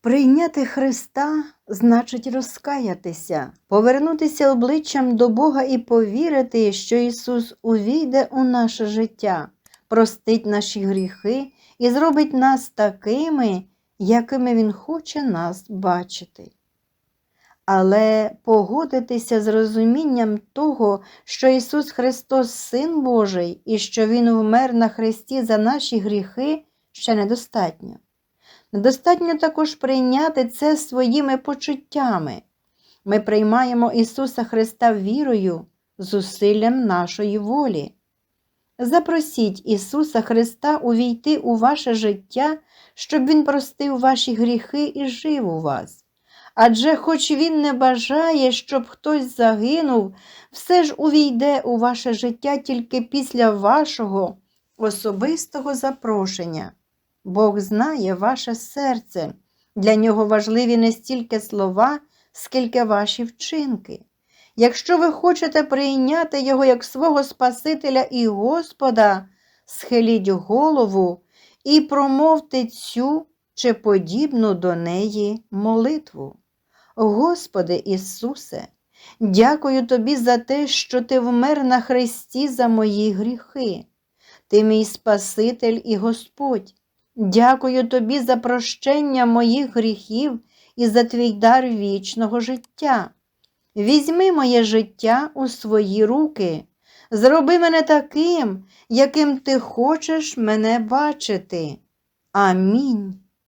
Прийняти Христа значить розкаятися, повернутися обличчям до Бога і повірити, що Ісус увійде у наше життя, простить наші гріхи і зробить нас такими, якими Він хоче нас бачити. Але погодитися з розумінням того, що Ісус Христос Син Божий і що Він вмер на Христі за наші гріхи, ще недостатньо. Недостатньо також прийняти це своїми почуттями. Ми приймаємо Ісуса Христа вірою, зусиллям нашої волі. Запросіть Ісуса Христа увійти у ваше життя, щоб Він простив ваші гріхи і жив у вас. Адже, хоч Він не бажає, щоб хтось загинув, все ж увійде у ваше життя тільки після вашого особистого запрошення. Бог знає ваше серце. Для нього важливі не стільки слова, скільки ваші вчинки. Якщо ви хочете прийняти Його як свого Спасителя і Господа, схиліть голову і промовте цю чи подібну до неї молитву. Господи Ісусе, дякую Тобі за те, що Ти вмер на Христі за мої гріхи. Ти мій Спаситель і Господь. Дякую тобі за прощення моїх гріхів і за твій дар вічного життя. Візьми моє життя у свої руки, зроби мене таким, яким ти хочеш мене бачити. Амінь.